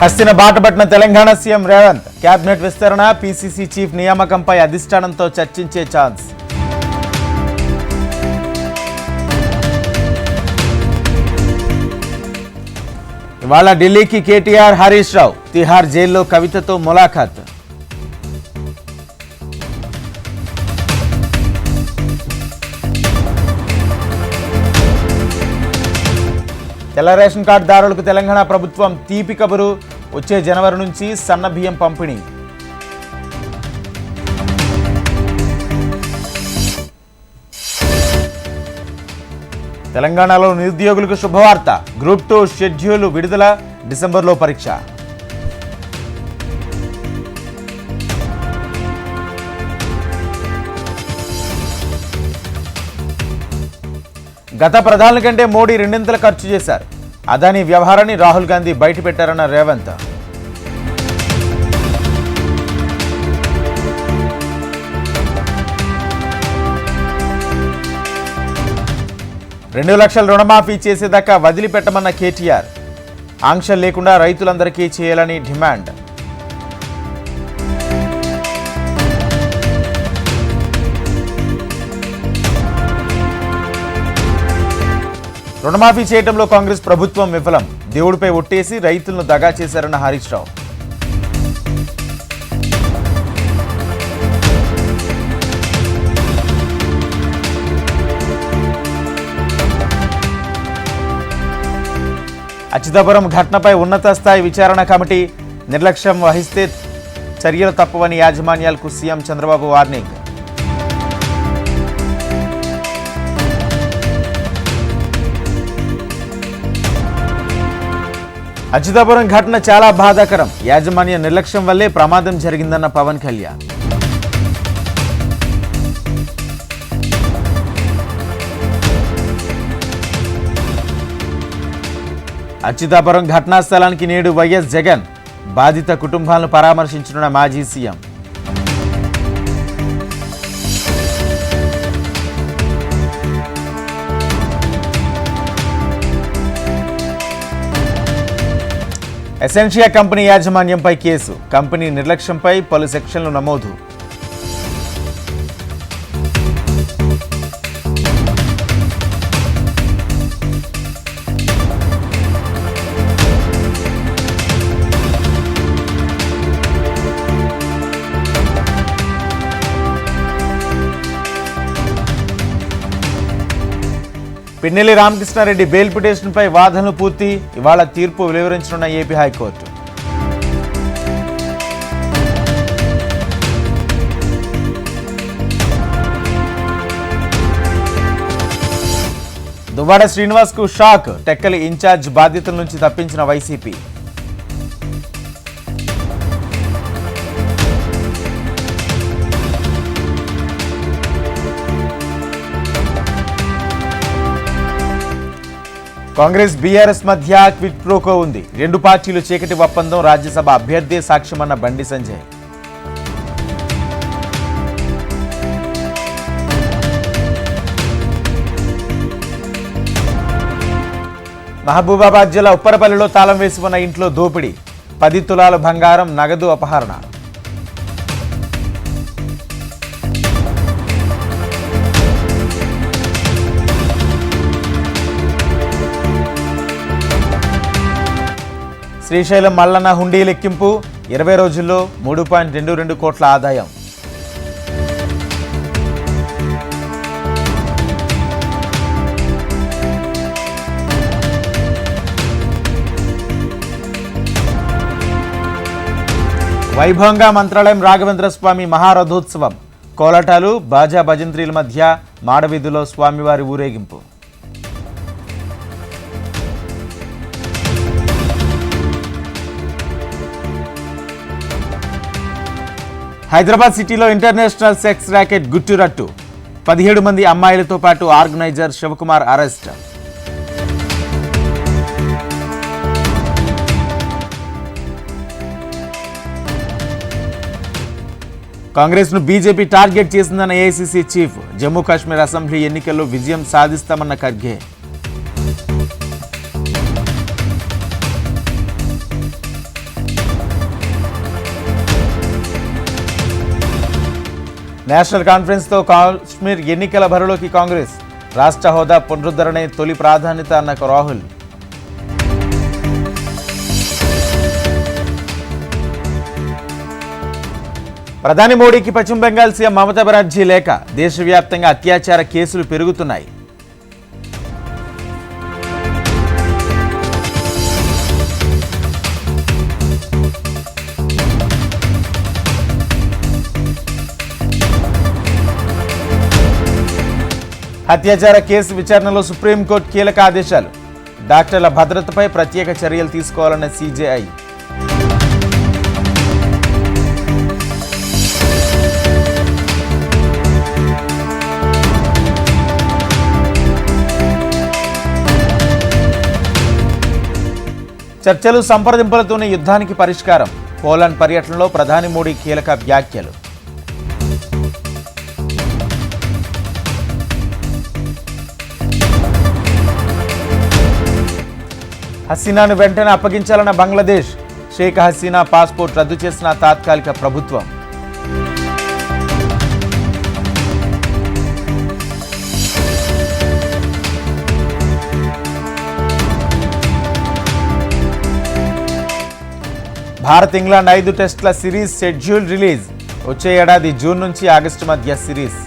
హస్తిన బాటపట్టిన Telangana CM Revanth. Cabinet విస్తరణ PCC chief నియామకంపై అధిష్టానంతో చర్చించే ఛాన్స్. ఇవాళ ఢిల్లీకి కేటీఆర్ హరీష్ రావు. తిహార్ జైల్లో కవితతో ములాఖాత్. తెల్ల రేషన్ కార్డుదారులకు తెలంగాణ ప్రభుత్వం తీపి కబురు. వచ్చే జనవరి నుంచి సన్న బియ్యం పంపిణీ. తెలంగాణలో నిరుద్యోగులకు శుభవార్త. గ్రూప్ టూ షెడ్యూల్ విడుదల డిసెంబర్లో పరీక్ష. గత ప్రధానుల కంటే మోడీ రెండింతలు ఖర్చు చేశారు. అదాని వ్యవహారాన్ని రాహుల్ గాంధీ బయటపెట్టారన్న రేవంత్. రెండు లక్షల రుణమాఫీ చేసేదాకా వదిలిపెట్టమన్న కేటీఆర్. ఆంక్షలు లేకుండా రైతులందరికీ చేయాలని డిమాండ్. రుణమాఫీ చేయడంలో కాంగ్రెస్ ప్రభుత్వం విఫలం. దేవుడిపై ఒట్టేసి రైతులను దగా చేశారన్న హరీష్ రావు. అచ్యుతాపురం ఘటనపై ఉన్నత స్థాయి విచారణ కమిటీ నిర్లక్ష్యం వహిస్తే చర్యలు తప్పవని యాజమాన్యాలకు సీఎం చంద్రబాబు వార్నింగ్. అచ్యుతాపురం ఘటన చాలా బాధాకరం. యాజమాన్య నిర్లక్ష్యం వల్లే ప్రమాదం జరిగిందన్న పవన్ కళ్యాణ్. అచ్యుతాపురం ఘటనా స్థలానికి నేడు వైఎస్ జగన్. బాధిత కుటుంబాలను పరామర్శించనున్న మాజీ సీఎం. ఎసెన్షియా కంపెనీ యాజమాన్యంపై కేసు. కంపెనీ నిర్లక్ష్యంపై పలు సెక్షన్లు నమోదు. పిన్నెల్లి రామకృష్ణారెడ్డి బెయిల్ పిటిషన్పై వాదనలు పూర్తి ఇవాళ తీర్పు వెలువరించనున్న ఏపీ హైకోర్టు. దువ్వాడ శ్రీనివాస్కు షాక్ టెక్కలి ఇన్ఛార్జ్ బాధ్యతల నుంచి తప్పించిన వైసీపీ. కాంగ్రెస్ బీఆర్ఎస్ మధ్య క్విట్ ప్రోకో ఉంది. రెండు పార్టీలు చీకటి ఒప్పందం రాజ్యసభ అభ్యర్థి సాక్ష్యమన్న బండి సంజయ్. మహబూబాబాద్ జిల్లా ఉప్పరపల్లిలో తాళం వేసి ఉన్న ఇంట్లో దోపిడీ. పది తులాల బంగారం నగదు అపహరణ. శ్రీశైలం మల్లన్న హుండీ లెక్కింపు ఇరవై రోజుల్లో మూడు పాయింట్ రెండు రెండు కోట్ల ఆదాయం. వైభవంగా మంత్రాలయం రాఘవేంద్ర స్వామి మహారథోత్సవం. కోలాటాలు బాజా భజంత్రీల మధ్య మాడవీధిలో స్వామివారి ఊరేగింపు. హైదరాబాద్ సిటీలో ఇంటర్నేషనల్ సెక్స్ ర్యాకెట్ గుట్టురట్టు. పదిహేడు మంది అమ్మాయిలతో పాటు ఆర్గనైజర్ శివకుమార్ అరెస్ట్. కాంగ్రెస్ను BJP target చేసిందన్న AICC chief Jammu Kashmir assembly ఎన్నికల్లో విజయం సాధిస్తామన్న ఖర్గే. నేషనల్ కాన్ఫరెన్స్తో కాశ్మీర్ ఎన్నికల బరిలోకి కాంగ్రెస్ రాష్ట్ర హోదా పునరుద్ధరణే తొలి ప్రాధాన్యత అన్న రాహుల్. ప్రధాని మోడీకి పశ్చిమ బెంగాల్ సీఎం మమతా బెనర్జీ లేఖ దేశవ్యాప్తంగా అత్యాచార కేసులు పెరుగుతున్నాయి. అత్యాచార కేసు విచారణలో సుప్రీంకోర్టు కీలక ఆదేశాలు. డాక్టర్ల భద్రతపై ప్రత్యేక చర్యలు తీసుకోవాలన్న సీజేఐ. చర్చలు సంప్రదింపులతోనే యుద్ధానికి పరిష్కారం. పోలాండ్ పర్యటనలో ప్రధాని మోడీ కీలక వ్యాఖ్యలు. హసీనాను వెంటనే అప్పగించాలన్న బంగ్లాదేశ్. షేక్ హసీనా పాస్పోర్ట్ రద్దు చేసిన తాత్కాలిక ప్రభుత్వం. భారత్ ఇంగ్లాండ్ ఐదు టెస్టుల సిరీస్ షెడ్యూల్ రిలీజ్. వచ్చే ఏడాది జూన్ నుంచి ఆగస్టు మధ్య సిరీస్.